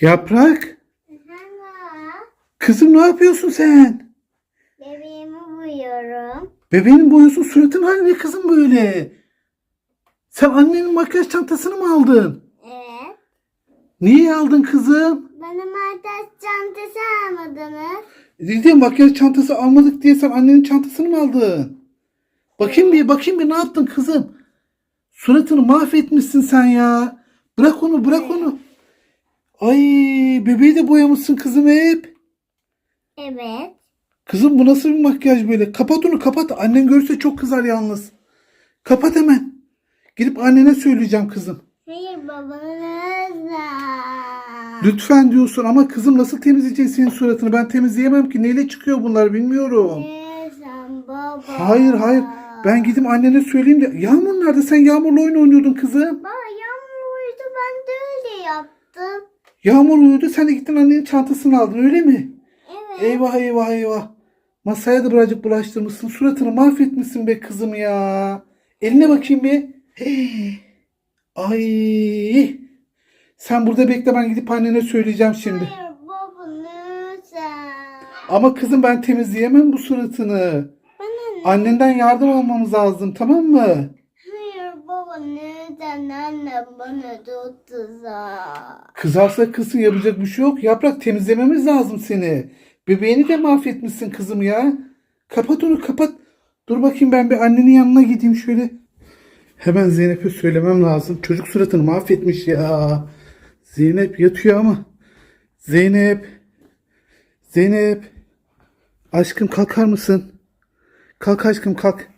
Yaprak. Kızım ne yapıyorsun sen? Bebeğimi buyuyorum. Bebeğinin boyusun suratın hali ne kızım böyle? Sen annenin makyaj çantasını mı aldın? Evet. Niye aldın kızım? Bana martaş çantası almadınız. Dedi makyaj çantası almadık diye sen annenin çantasını mı aldın? Bakayım bir bakayım bir ne yaptın kızım? Suratını mahvetmişsin sen ya. Bırak onu bırak onu. Ay bebeği de boyamışsın kızım hep. Evet. Kızım bu nasıl bir makyaj böyle? Kapat onu kapat. Annen görürse çok kızar yalnız. Kapat hemen. Gidip annene söyleyeceğim kızım. Hayır babanız da. Lütfen diyorsun ama kızım nasıl temizleyeceksin senin suratını? Ben temizleyemem ki. Neyle çıkıyor bunlar bilmiyorum. Neysen baba. Hayır hayır. Ben gidip annene söyleyeyim de. Yağmur nerede? Sen Yağmur'la oyun oynuyordun kızım. Baba yağmur uyudu ben de öyle yaptım. Yağmur uyudu. Sen de gittin annenin çantasını aldın öyle mi? Evet. Eyvah eyvah eyvah. Masaya da birazcık bulaştırmışsın. Suratını mahvetmişsin be kızım ya. Eline bakayım bir. Hey. Ay. Sen burada bekle ben gidip annene söyleyeceğim şimdi. Hayır baba lütfen. Ama kızım ben temizleyemem bu suratını. Bana Annenden yardım almamız lazım tamam mı? Hayır baba neden annem bana tuttuza. Kızarsa kızsın yapacak bir şey yok. Yaprak temizlememiz lazım seni. Bebeğini de mahvetmişsin kızım ya. Kapat onu kapat. Dur bakayım ben bir annenin yanına gideyim şöyle. Hemen Zeynep'e söylemem lazım. Çocuk suratını mahvetmiş ya. Zeynep yatıyor ama. Zeynep. Zeynep. Aşkım kalkar mısın? Kalk aşkım kalk.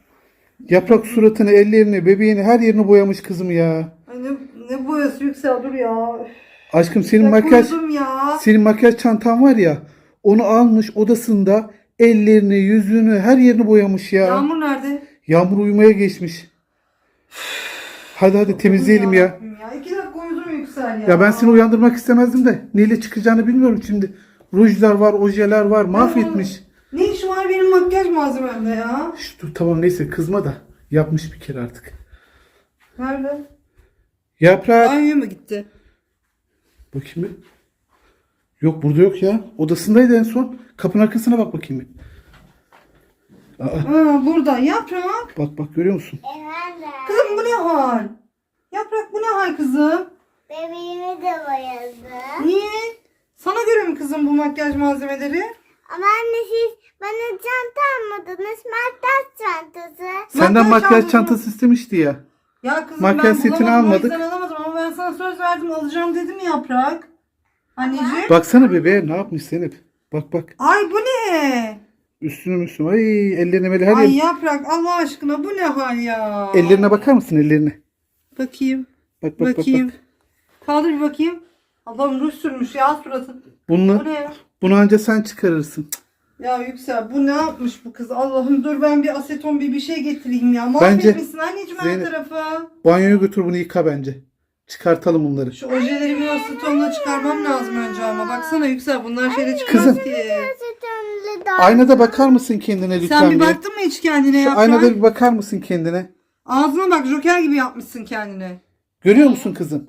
Yaprak suratını, ellerini, bebeğini her yerini boyamış kızım ya. Ay ne, ne boyası Yüksel dur ya. Üf, Aşkım senin Ya makyaj ya. senin makyaj çantan var ya. Onu almış odasında ellerini, yüzünü, her yerini boyamış ya. Yağmur nerede? Yağmur uyumaya geçmiş. Hadi hadi temizleyelim ya. Rabbim ya. İki dakika uyudum Yüksel ya. Ya ben seni uyandırmak istemezdim de neyle çıkacağını bilmiyorum şimdi. Rujlar var, ojeler var, mahvetmiş. Var benim makyaj malzememde ya? Şş, dur tamam neyse kızma da. Yapmış bir kere artık. Nerede? Yaprak. Banyoya mı gitti? Bakayım bir. Yok burada yok ya. Odasındaydı en son. Kapının arkasına bak bakayım bir. Aa, Ha burada. Yaprak. bak bak görüyor musun? Efendim. Kızım bu ne hal? Yaprak bu ne hal kızım? Bebeğimi de boyadı. Niye? Sana göre mi kızım bu makyaj malzemeleri? Ama anne siz bana çanta almadınız. Martaş çantası. Senden Makyaj makyaj çantası- çantası istemişti ya. Ya kızım Makyaj ben setini bulamadım, o almadık. yüzden alamadım ama ben sana söz verdim alacağım dedim Yaprak. Anneciğim. Baksana bebeğe ne yapmış Zeynep. Bak bak. Ay bu ne? Üstünü üstüne. Ay ellerine böyle her Ay yer. Yaprak Allah aşkına bu ne hal ya? Ellerine bakar mısın ellerine? Bakayım. Bak bak bakayım. bak bak. Kaldır bir bakayım. Allah'ım ruj sürmüş ya suratı. Bu ne ya? Bunu anca sen çıkarırsın. Ya Yüksel bu ne yapmış bu kız? Allah'ım dur ben bir aseton bir bir şey getireyim ya. Bence- Mahvetmişsin anneciğim her Zeynep- tarafı. Banyoya götür bunu yıka bence. Çıkartalım bunları. Şu ojeleri bir asetonla çıkarmam lazım önce ama. Baksana Yüksel bunlar şeyle çıkmaz Kızım. ki. Aynada bakar mısın kendine lütfen Sen bir bir? baktın mı hiç kendine Şu Yaprak? aynada bir bakar mısın kendine? Ağzına bak joker gibi yapmışsın kendine. Görüyor musun kızım?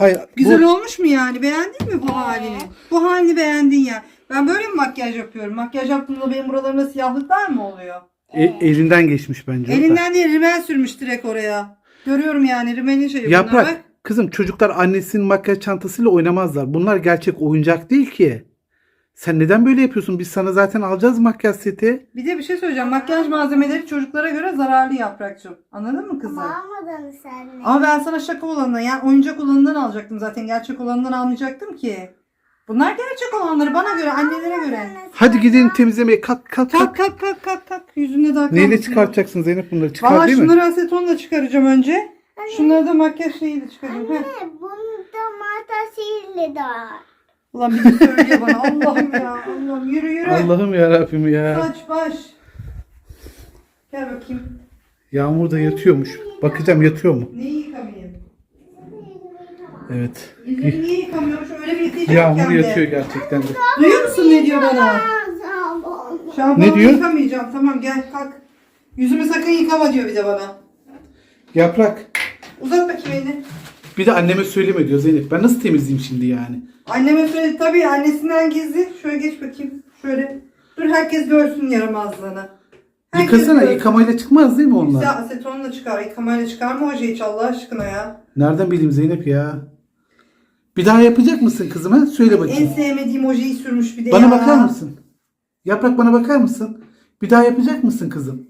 Hayır. Güzel bu, olmuş mu yani? Beğendin mi bu halini? Bu halini beğendin ya. Ben böyle mi makyaj yapıyorum? Makyaj yaptığımda benim buralarımda siyahlıklar mı oluyor? E- elinden geçmiş bence. Elinden değil rimel sürmüş direkt oraya. Görüyorum yani rimelin şeyi. bunlar Yaprak. bak. Kızım çocuklar annesinin makyaj çantasıyla oynamazlar. Bunlar gerçek oyuncak değil ki. Sen neden böyle yapıyorsun? Biz sana zaten alacağız makyaj seti. Bir de bir şey söyleyeceğim. Makyaj malzemeleri çocuklara göre zararlı yaprakçım. Anladın mı kızım? Ama almadınız anne. Ama ben sana şaka olanından yani oyuncak olanından alacaktım zaten. Gerçek olanından almayacaktım ki. Bunlar gerçek olanları bana göre, annelere göre. Hadi gidelim temizlemeye. Kalk kalk kalk. Kalk kalk kalk kalk kalk. Yüzünde daha Neyle kalmasın. çıkartacaksın Zeynep bunları? Çıkar Valla değil mi? şunları asetonla çıkaracağım önce. Şunları da makyaj şeyiyle çıkaracağım. Heh. Anne bunu da martaşıyla da. Ulan bir de söylüyor bana. Allah'ım ya. Allah'ım yürü yürü. Allah'ım ya Rabbim ya. Saç baş. Gel bakayım. Yağmur da yatıyormuş. Bakacağım yatıyor mu? Neyi yıkamayayım? Evet. Yüzünü niye yıkamıyorum? Şöyle bir yıkayacağım Yağmur kendi. yatıyor gerçekten de. Duyuyor musun ne diyor bana? Şampuanı Ne diyor? yıkamayacağım. Tamam gel kalk. Yüzümü sakın yıkama diyor bir de bana. Yaprak Uzat bakayım elini. Bir de anneme söyleme diyor Zeynep. Ben nasıl temizleyeyim şimdi yani? Anneme söyledi tabii annesinden gizli. Şöyle geç bakayım. Şöyle. Dur herkes görsün yaramazlığını. Herkes Yıkasana görsün. yıkamayla çıkmaz değil mi onlar? Ya asetonla çıkar. Yıkamayla çıkar mı hoca hiç Allah aşkına ya? Nereden bileyim Zeynep ya? Bir daha yapacak mısın kızıma? Söyle En bakayım. sevmediğim ojeyi sürmüş bir de Bana ya. bakar mısın? Yaprak bana bakar mısın? Bir daha yapacak mısın kızım?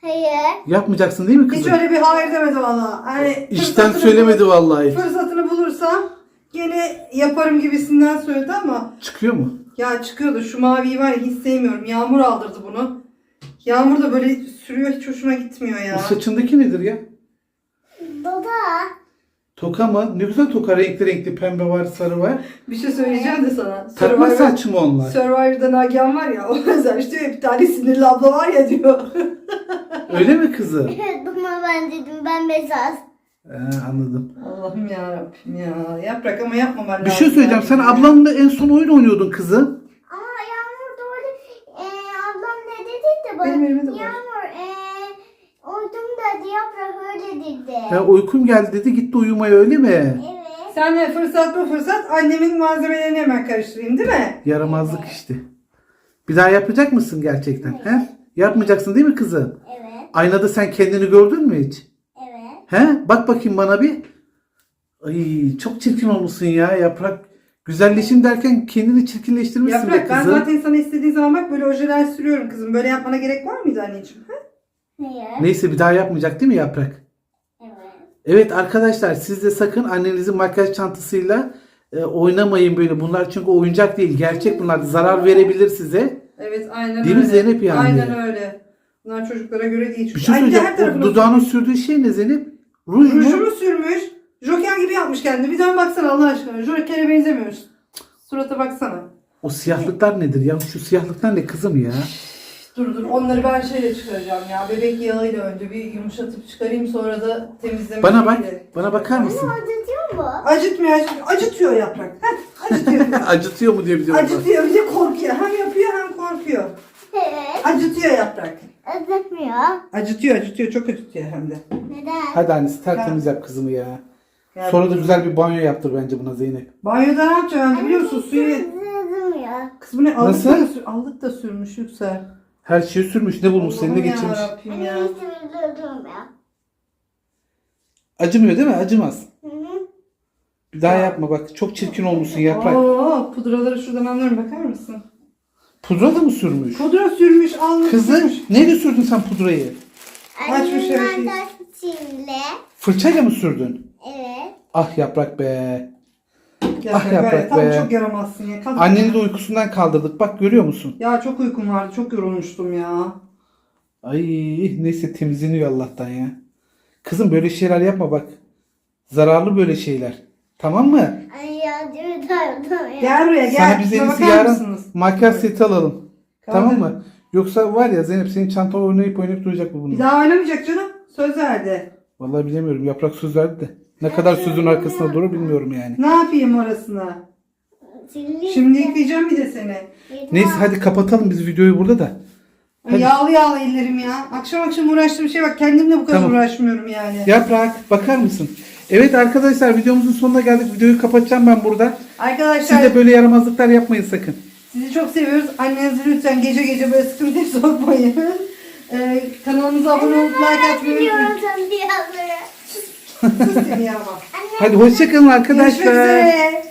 Hayır. Yapmayacaksın değil mi Hiç kızım? öyle bir hayır demedi valla. Hani İşten fırsatını- söylemedi vallahi. Fırsatını bulursam gene yaparım gibisinden söyledi ama Çıkıyor mu? ya çıkıyordu şu maviyi var ya hiç sevmiyorum. Yağmur aldırdı bunu. Yağmur da böyle sürüyor hiç hoşuma gitmiyor ya. Bu saçındaki nedir ya? Baba. Toka mı? Ne güzel toka renkli renkli pembe var sarı var. Bir şey söyleyeceğim de sana. Takma Survivor- saç mı onlar? Survivor'da Nagihan var ya o özel diyor ya, bir tane sinirli abla var ya diyor. Öyle mi kızım? Buna ben dedim ben beyaz. Ee, anladım. Allah'ım ya Rabbim ya. Yaprak ama yapmaman Bir lazım. şey söyleyeceğim. Sen ablanla en son oyun oynuyordun kızım. Ama Yağmur doğru e, ablam ne dedi de bana. Benim elimde de var. Yağmur e, uydum dedi yaprak öyle dedi. Ya uykum geldi dedi gitti uyumaya öyle mi? Evet. Sen de fırsat bu fırsat annemin malzemelerini hemen karıştırayım değil mi? Yaramazlık işte. Bir daha yapacak mısın gerçekten? He? Yapmayacaksın değil mi kızım? Evet. Aynada sen kendini gördün mü hiç? He? Bak bakayım bana bir. Ay çok çirkin olmuşsun ya yaprak. Güzelleşim derken kendini çirkinleştirmişsin be Yaprak ben kızım. zaten sana istediğin zaman bak böyle ojeler sürüyorum kızım. Böyle yapmana gerek var mıydı anneciğim? Ha? Hayır. Neyse bir daha yapmayacak değil mi yaprak? Evet. Evet arkadaşlar siz de sakın annenizin makyaj çantasıyla e, oynamayın böyle. Bunlar çünkü oyuncak değil. Gerçek bunlar. Zarar verebilir size. Evet aynen Değil mi öyle. Zeynep yani? Aynen öyle. Bunlar çocuklara göre değil. Bir şey Ay, bir de her. O tarafına dudağına sürdüğü şey ne Zeynep? Ruj mu? Rujumu sürmüş. Joker gibi yapmış kendini. Bir dön baksana Allah aşkına. Joker'e benzemiyorsun. Surata baksana. O siyahlıklar nedir ya? Şu siyahlıklar ne kızım ya? Dur dur onları ben şeyle çıkaracağım ya. Bebek yağıyla önce bir yumuşatıp çıkarayım sonra da temizleme. Bana bak. şeyiyle. Bana bakar mısın? Acıtıyor mu? Acıtmıyor acıtmıyor. Acıtıyor yaprak. Heh, acıtıyor. Acıtıyor mu diye bir de bana. acıtıyor bir de korkuyor. Hem yapıyor hem korkuyor. Evet. Acıtıyor yaprak. Acıtmıyor. Acıtıyor acıtıyor çok acıtıyor hem de. Neden? Hadi annesi tertemiz yap kızımı ya. Yani Sonra da güzel bir banyo yaptır bence buna Zeynep. Banyoda ne yapacağım ben biliyor musun? Suyu... Kız bu ne? Allık Nasıl? da, sür- allık da sürmüş Yüksel. Her şeyi sürmüş. Ne bulmuş seni de Allah'ım geçirmiş. yarabbim ya. Anne hiç sızmıyor. Acımıyor değil mi? Acımaz. Hı hı. Bir daha yapma bak. Çok çirkin olmuşsun yaprak. Oo, pudraları şuradan anlıyorum bakar mısın? Pudra da mı sürmüş? Pudra sürmüş, allık Kızım neyle sürdün sen pudrayı? Açmış her şeyi. Annemden çimle. Fırçayla mı sürdün? Evet. Ah yaprak be. Ya Ah yaprak tam be. çok yaramazsın ya. Kalk. Anneni de uykusundan kaldırdık. Bak görüyor musun? Ya çok uykum vardı, çok yorulmuştum ya. Ay neyse temizleniyor Allah'tan ya. Kızım böyle şeyler yapma bak. Zararlı böyle şeyler. Tamam mı? Ay ya diyor da ya. Gel buraya gel. Sana biz en iyisi bakar yarın mısınız? makyaj seti alalım. Tamam mı? Yoksa var ya Zeynep senin çantan oynayıp oynayıp duracak bu Bir bunu. daha oynamayacak canım. Söz verdi. Vallahi bilemiyorum. Yaprak söz verdi de. Ne kadar sözün arkasında durur bilmiyorum yani. Ne yapayım orasına? Şimdi, Şimdi yıkayacağım bir de seni. Neyse hadi kapatalım biz videoyu burada da. Ay, Hadi. Yağlı yağlı ellerim ya. Akşam akşam uğraştığım şey bak kendimle bu kadar Tamam. uğraşmıyorum yani. Yaprak bakar mısın? Evet arkadaşlar videomuzun sonuna geldik. Videoyu kapatacağım ben burada. Arkadaşlar Siz de böyle yaramazlıklar yapmayın sakın. Sizi çok seviyoruz. Annenizi lütfen gece gece böyle sıkıntıya sokmayın. Ee, kanalımıza abone olup like atmayı unutmayın. Biliyorum diyorları. Sus seni yaramaz. Hadi hoşçakalın Görüşmek arkadaşlar. üzere.